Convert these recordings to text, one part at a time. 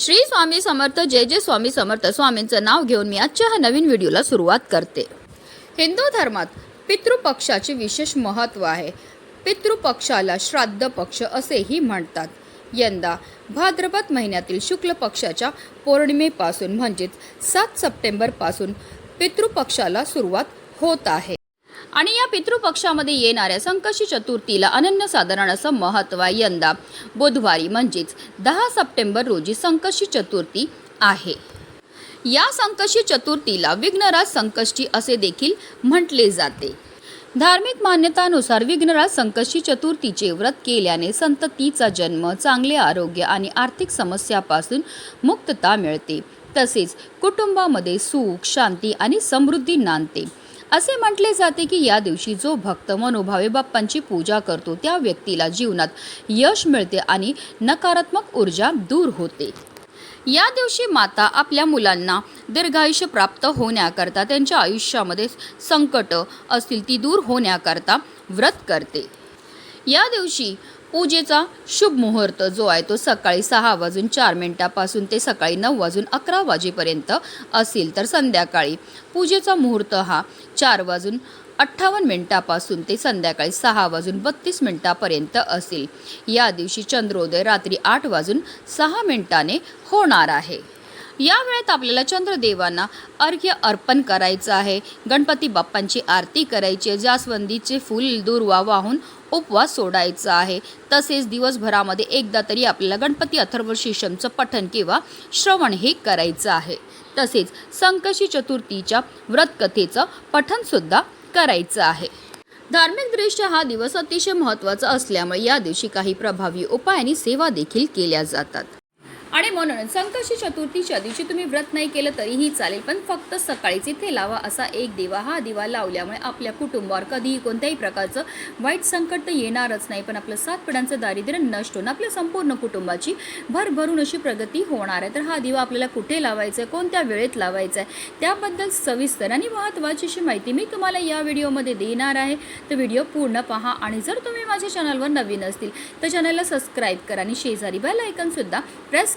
श्री स्वामी समर्थ जय जय स्वामी समर्थ. स्वामींचं नाव घेऊन मी आजच्या ह्या नवीन व्हिडिओला सुरुवात करते. हिंदू धर्मात पितृपक्षाचे विशेष महत्त्व आहे. पितृपक्षाला श्राद्ध पक्ष असेही म्हणतात. यंदा भाद्रपद महिन्यातील शुक्ल पक्षाच्या पौर्णिमेपासून म्हणजेच सात सप्टेंबरपासून पितृपक्षाला सुरुवात होत आहे. आणि या पितृपक्षामध्ये येणाऱ्या संकशी चतुर्थीला अनन्यसाधारण असं महत्त्व आहे यंदा. बुधवारी म्हणजेच दहा सप्टेंबर रोजी संकशी चतुर्थी आहे. या संकशी चतुर्थीला विघ्नराज संकष्टी असे देखील म्हटले जाते. धार्मिक मान्यतानुसार विघ्नराज संकष्टी चतुर्थीचे व्रत केल्याने संततीचा जन्म चांगले आरोग्य आणि आर्थिक समस्यापासून मुक्तता मिळते. तसेच कुटुंबामध्ये सुख शांती आणि समृद्धी नांदते. असे म्हटले जाते की या दिवशी जो भक्त मनोभावे बाप्पांची पूजा करतो त्या व्यक्तीला जीवनात यश मिळते आणि नकारात्मक ऊर्जा दूर होते. या दिवशी माता आपल्या मुलांना दीर्घायुष्य प्राप्त होण्याकरता त्यांच्या आयुष्यामध्ये संकट असतील ती दूर होण्याकरता व्रत करते. या दिवशी पूजेचा शुभ मुहूर्त जो आहे तो सकाळी सहा वाजून चार मिनिटापासून ते सकाळी नऊ वाजून अकरा वाजेपर्यंत असेल तर संध्याकाळी. पूजेचा मुहूर्त हा चार वाजून अठ्ठावन्न मिनिटापासून ते संध्याकाळी सहा वाजून बत्तीस मिनिटापर्यंत असेल. या दिवशी चंद्रोदय रात्री आठ वाजून सहा मिनिटाने होणार आहे. या वेळेत आपल्याला चंद्रदेवांना अर्घ्य अर्पण करायचं आहे. गणपती बाप्पांची आरती करायची आहे. जास्वंदीचे फूल दुर्वा वाहून उपवास सोडायचा आहे. तसेच दिवसभरामध्ये एकदा तरी आपल्याला गणपती अथर्व शीर्षमचं पठण किंवा श्रवण हे करायचं आहे. तसेच संकशी चतुर्थीच्या व्रतकथेचं पठणसुद्धा करायचं आहे. धार्मिकदृष्ट्या हा दिवस अतिशय महत्त्वाचा असल्यामुळे या दिवशी काही प्रभावी उपाय आणि सेवा देखील केल्या जातात. आणि म्हणून संकष्टी चतुर्थीच्या दिवशी तुम्ही व्रत नाही केलं तरीही चालेल पण फक्त सकाळीच इथे लावा असा एक दिवा. हा दिवा लावल्यामुळे आपल्या कुटुंबावर कधीही कोणत्याही प्रकारचं वाईट संकट तर येणारच नाही पण आपलं सात पिढ्यांचं दारिद्र्य नष्ट होऊन आपल्या संपूर्ण कुटुंबाची भरभरून अशी प्रगती होणार आहे. तर हा दिवा आपल्याला कुठे लावायचा आहे कोणत्या वेळेत लावायचा आहे त्याबद्दल सविस्तर आणि महत्त्वाची अशी माहिती मी तुम्हाला या व्हिडिओमध्ये देणार आहे. तर व्हिडिओ पूर्ण पहा आणि जर तुम्ही माझ्या चॅनलवर नवीन असतील तर चॅनलला सबस्क्राईब करा आणि शेजारी बेल आयकनसुद्धा प्रेस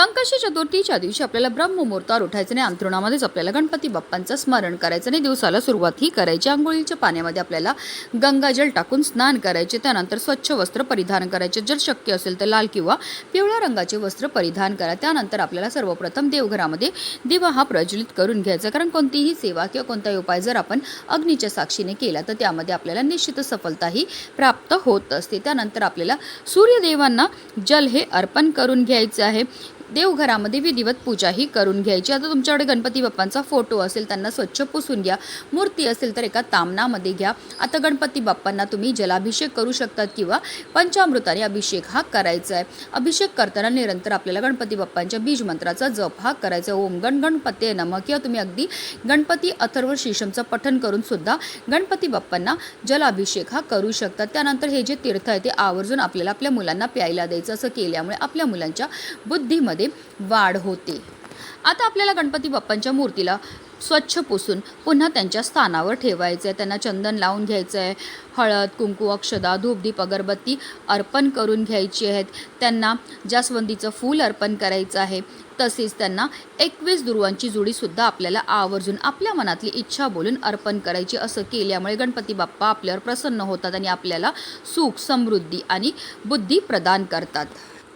संकष्टी चतुर्थीच्या दिवशी आपल्याला ब्रह्ममुहूर्तावर उठायचं आणि अंथरुणामध्येच आपल्याला गणपती बाप्पांचं स्मरण करायचं आणि दिवसाला सुरुवात ही करायची. आंघोळीच्या पाण्यामध्ये आपल्याला गंगाजल टाकून स्नान करायचे. त्यानंतर स्वच्छ वस्त्र परिधान करायचे. जर शक्य असेल तर लाल किंवा पिवळ्या रंगाचे वस्त्र परिधान करा. त्यानंतर आपल्याला सर्वप्रथम देवघरामध्ये दिवा हा प्रज्वलित करून घ्यायचा. कारण कोणतीही सेवा किंवा कोणताही उपाय जर आपण अग्नीच्या साक्षीने केला तर त्यामध्ये आपल्याला निश्चित सफलताही प्राप्त होत असते. त्यानंतर आपल्याला सूर्यदेवांना जल हे अर्पण करून घ्यायचं आहे. देवघरामध्ये विधिवत पूजाही करून घ्यायची. आता तुमच्याकडे गणपती बाप्पांचा फोटो असेल त्यांना स्वच्छ पुसून घ्या. मूर्ती असेल तर एका तामणामध्ये घ्या. आता गणपती बाप्पांना तुम्ही जलाभिषेक करू शकतात किंवा पंचामृताने अभिषेक हा करायचा आहे. अभिषेक करताना निरंतर आपल्याला गणपती बाप्पांच्या बीज मंत्राचा जप हा करायचा आहे. ओम गण गणपते नम किंवा तुम्ही अगदी गणपती अथर्व शीशमचं पठण करून सुद्धा गणपती बाप्पांना जलाभिषेक हा करू शकतात. त्यानंतर हे जे तीर्थ आहे ते आवर्जून आपल्याला आपल्या मुलांना प्यायला द्यायचं. असं केल्यामुळे आपल्या मुलांच्या बुद्धीमध्ये वाढ होते. आता आपल्याला गणपती बाप्पांच्या मूर्तीला स्वच्छ पुसून पुन्हा त्यांच्या स्थानावर ठेवायचं आहे त्यांना चंदन लावून घ्यायचं आहे हळद कुंकू अक्षदा धूपदीप अगरबत्ती अर्पण करून घ्यायची आहेत. त्यांना जास्वंदीचं फूल अर्पण करायचं आहे. तसेच त्यांना एकवीस दुर्वांची जोडीसुद्धा आपल्याला आवर्जून आपल्या मनातली इच्छा बोलून अर्पण करायची. असं केल्यामुळे गणपती बाप्पा आपल्यावर प्रसन्न होतात आणि आपल्याला सुख समृद्धी आणि बुद्धी प्रदान करतात.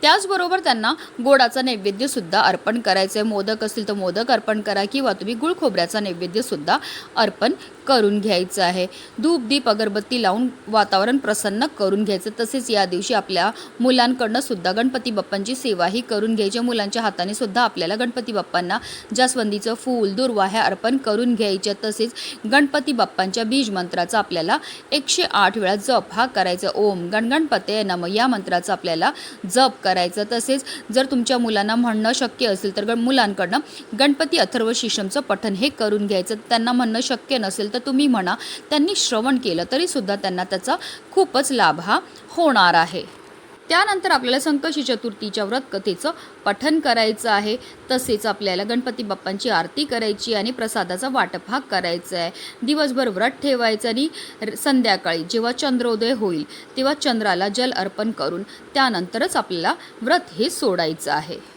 त्याचबरोबर त्यांना गोडाचा नैवेद्यसुद्धा अर्पण करायचं आहे मोदक असतील तर मोदक अर्पण करा किंवा तुम्ही गुळ खोबऱ्याचा नैवेद्यसुद्धा अर्पण करून घ्यायचं आहे. धूप दीप अगरबत्ती लावून वातावरण प्रसन्न करून घ्यायचं. तसेच या दिवशी आपल्या मुलांकडनं सुद्धा गणपती बाप्पांची सेवाही करून घ्यायची. मुलांच्या हाताने सुद्धा आपल्याला गणपती बाप्पांना जास्वंदीचं फूल दुर्वा ह्या अर्पण करून घ्यायच्या. तसेच गणपती बाप्पांच्या बीज मंत्राचा आपल्याला एकशे आठ वेळा जप हा करायचा. ओम गणगणपते नम या मंत्राचा आपल्याला जप करायचा करायचं. तसेच जर तुमच्या मुलांना म्हणणं शक्य असेल तर मुलांकडनं गणपती अथर्व शिशमचं पठण हे करून घ्यायचं. त्यांना म्हणणं शक्य नसेल तर तुम्ही म्हणा त्यांनी श्रवण केलं तरीसुद्धा त्यांना त्याचा खूपच लाभ हा होणार आहे. त्यानंतर आपल्याला संकशी चतुर्थीच्या व्रत कथेचं पठन करायचं आहे. तसेच आपल्याला गणपती बाप्पांची आरती करायची आणि प्रसादाचा वाटप हा करायचा आहे. दिवसभर व्रत ठेवायचं आणि र- संध्याकाळी जेव्हा चंद्रोदय होईल तेव्हा चंद्राला जल अर्पण करून त्यानंतरच आपल्याला व्रत हे सोडायचं आहे.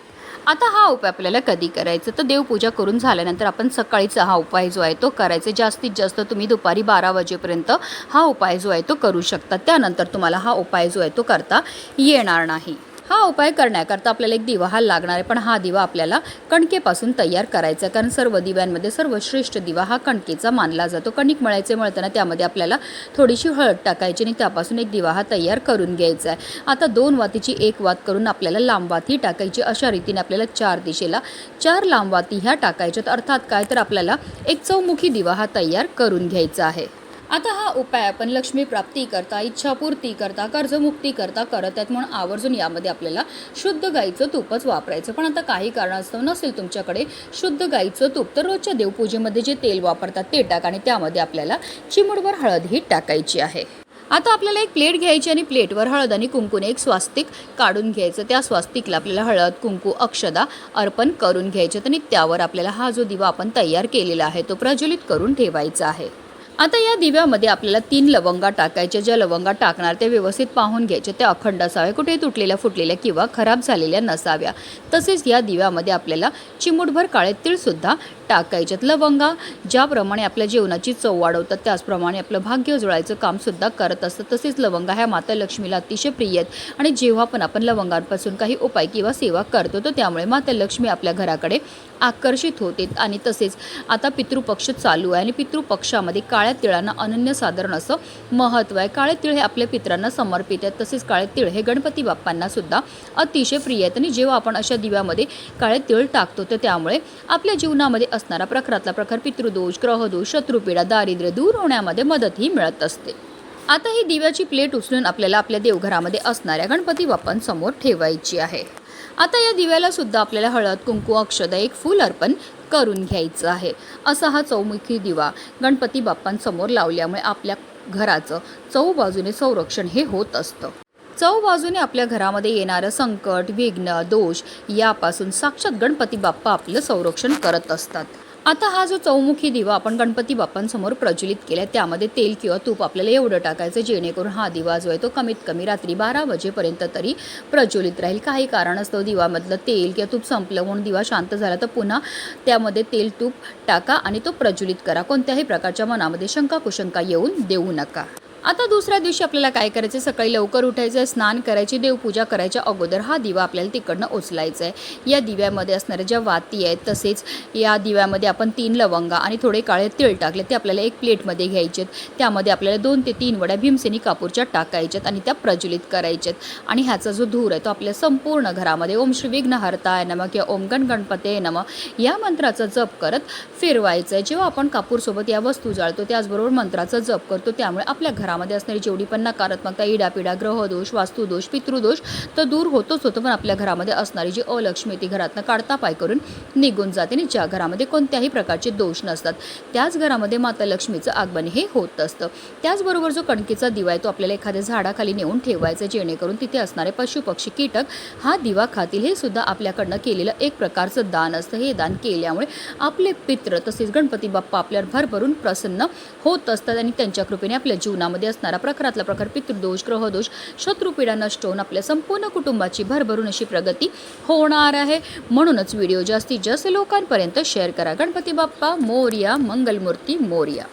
आता हा उपाय आपल्याला कधी करायचा? तर देवपूजा करून झाल्यानंतर आपण सकाळीचा हा उपाय जो आहे तो करायचा. जास्तीत जास्त तुम्ही दुपारी बारा वाजेपर्यंत हा उपाय जो आहे तो करू शकता. त्यानंतर तुम्हाला हा उपाय जो आहे तो करता येणार नाही. हा उपाय करण्याकरता आपल्याला एक दिवा हा लागणार आहे पण हा दिवा आपल्याला कणकेपासून तयार करायचा आहे. कारण सर्व दिव्यांमध्ये सर्वश्रेष्ठ दिवा हा कणकेचा मानला जातो. कणिक मळायचे मळताना त्यामध्ये आपल्याला थोडीशी हळद टाकायची आणि त्यापासून एक दिवा हा तयार करून घ्यायचा आहे. आता दोन वातीची एक वात करून आपल्याला लांब वाती टाकायची. अशा रीतीने आपल्याला चार दिशेला चार लांब वाती ह्या टाकायच्यात अर्थात काय? तर आपल्याला एक चौमुखी दिवा हा तयार करून घ्यायचा आहे. आता हा उपाय आपण लक्ष्मी प्राप्ती करता इच्छापूर्ती करता कर्जमुक्ती करता करत आहेत म्हणून आवर्जून यामध्ये आपल्याला शुद्ध गाईचं तूपच वापरायचं. पण आता काही कारणास्तव नसेल तुमच्याकडे शुद्ध गाईचं तूप तर रोजच्या देवपूजेमध्ये जे तेल वापरतात ते टाक आणि त्यामध्ये आपल्याला चिमूडवर हळद ही टाकायची आहे. आता आपल्याला एक प्लेट घ्यायची आणि प्लेटवर हळद आणि कुंकूने एक स्वास्तिक काढून घ्यायचं. त्या स्वास्तिकला आपल्याला हळद कुंकू अक्षदा अर्पण करून घ्यायचं आणि त्यावर आपल्याला हा जो दिवा आपण तयार केलेला आहे तो प्रज्वलित करून ठेवायचा आहे. आता या दिव्यामध्ये आपल्याला तीन लवंगा टाकायच्या ज्या लवंगा टाकणार त्या व्यवस्थित पाहून घ्यायच्या त्या अखंड असाव्या कुठे तुटलेल्या फुटलेल्या किंवा खराब झालेल्या नसाव्या. तसेच या दिव्यामध्ये आपल्याला चिमूटभर काळे तीळसुद्धा टाकायच्यात लवंगा ज्याप्रमाणे आपल्या जेवणाची चव वाढवतात त्याचप्रमाणे आपलं भाग्य जुळायचं कामसुद्धा करत असतं तसेच लवंगा ह्या माता लक्ष्मीला अतिशय प्रिय आहेत. आणि जेव्हा पण आपण लवंगांपासून काही उपाय किंवा सेवा करतो तर त्यामुळे माता लक्ष्मी आपल्या घराकडे आकर्षित होते आणि तसेच आता पितृपक्ष चालू आहे आणि पितृपक्षामध्ये काळ्या तिळांना अनन्यसाधारण असं महत्त्व आहे. काळे तिळ हे आपल्या पितरांना समर्पित आहेत. तसेच काळे तिळ हे गणपती बाप्पांना सुद्धा अतिशय प्रिय आहेत. आणि जेव्हा आपण अशा दिव्यामध्ये काळे तिळ टाकतो तर त्यामुळे आपल्या जीवनामध्ये असणारा प्रखरातला प्रखर पितृदोष ग्रहदोष शत्रुपीडा दारिद्र्य दूर होण्यामध्ये मदतही मिळत असते. आता ही दिव्याची प्लेट उचलून आपल्याला आपल्या देवघरामध्ये असणाऱ्या गणपती बाप्पांसमोर ठेवायची आहे. आता या दिव्याला सुद्धा आपल्याला हळद कुंकू अक्षदा एक फूल अर्पण करून घ्यायचं आहे. असा हा चौमुखी दिवा गणपती बाप्पांसमोर लावल्यामुळे आपल्या घराचं चौबाजूने संरक्षण हे होत असतं. चौबाजूने आपल्या घरामध्ये येणारं संकट विघ्न दोष यापासून साक्षात गणपती बाप्पा आपलं संरक्षण करत असतात. आता हा जो चौमुखी दिवा आपण गणपती बाप्पांसमोर प्रज्वलित केला त्यामध्ये तेल किंवा तूप आपल्याला एवढं टाकायचं जेणेकरून हा दिवा जो आहे तो कमीत कमी रात्री बारा वाजेपर्यंत तरी प्रज्वलित राहील. काही कारणास्तव दिवामधलं तेल किंवा तूप संपलं म्हणून दिवा शांत झाला तर पुन्हा त्यामध्ये तेल तूप टाका आणि तो प्रज्वलित करा. कोणत्याही प्रकारच्या मनामध्ये शंका कुशंका येऊन देऊ नका. आता दुसऱ्या दिवशी आपल्याला काय करायचं? सकाळी लवकर उठायचं आहे स्नान करायची देवपूजा करायच्या अगोदर हा दिवा आपल्याला तिकडनं उचलायचा आहे या दिव्यामध्ये असणाऱ्या ज्या वाती आहेत तसेच या दिव्यामध्ये आपण तीन लवंगा आणि थोडे काळे तिळ टाकले ते आपल्याला एक प्लेटमध्ये घ्यायचे आहेत त्यामध्ये आपल्याला दोन ते तीन वड्या भीमसेनी कापूरच्या टाकायच्यात आणि त्या प्रज्वलित करायच्यात. आणि ह्याचा जो धूर आहे तो आपल्या संपूर्ण घरामध्ये ओम श्री विघ्नहर्ताय नम किंवा ओम गण गणपते नम या मंत्राचा जप करत फिरवायचं आहे जेव्हा आपण कापूरसोबत या वस्तू जाळतो त्याचबरोबर मंत्राचा जप करतो त्यामुळे आपल्या घरामध्ये असणारी जेवढी पण नकारात्मकता इडापिडा ग्रहदोष वास्तुदोष पितृदोष तर दूर होतोच होतो. पण आपल्या घरामध्ये असणारी जी अलक्ष्मी ती घरातनं काढता पाय करून निघून जाते आणि ज्या घरामध्ये कोणत्याही प्रकारचे दोष नसतात त्याच घरामध्ये माता लक्ष्मीचं आगमन हे होत असतं. त्याचबरोबर जो कणकीचा दिवा आहे तो आपल्याला एखाद्या झाडाखाली नेऊन ठेवायचा जेणेकरून तिथे असणारे पशुपक्षी कीटक हा दिवा खातील हे सुद्धा आपल्याकडनं केलेलं एक प्रकारचं दान असतं. हे दान केल्यामुळे आपले पित्र तसेच गणपती बाप्पा आपल्यावर भरभरून प्रसन्न होत असतात आणि त्यांच्या कृपेने आपल्या जीवनामध्ये असणारा प्रखरातला प्रखर पितृदोष ग्रहदोष शत्रुपीडा नष्ट होऊन आपल्या संपूर्ण कुटुंबाची भरभरून अशी प्रगती होणार आहे. म्हणूनच व्हिडिओ जास्तीत जास्त लोकांपर्यंत शेअर करा. गणपती बाप्पा मोर्या मंगलमूर्ती मोर्या.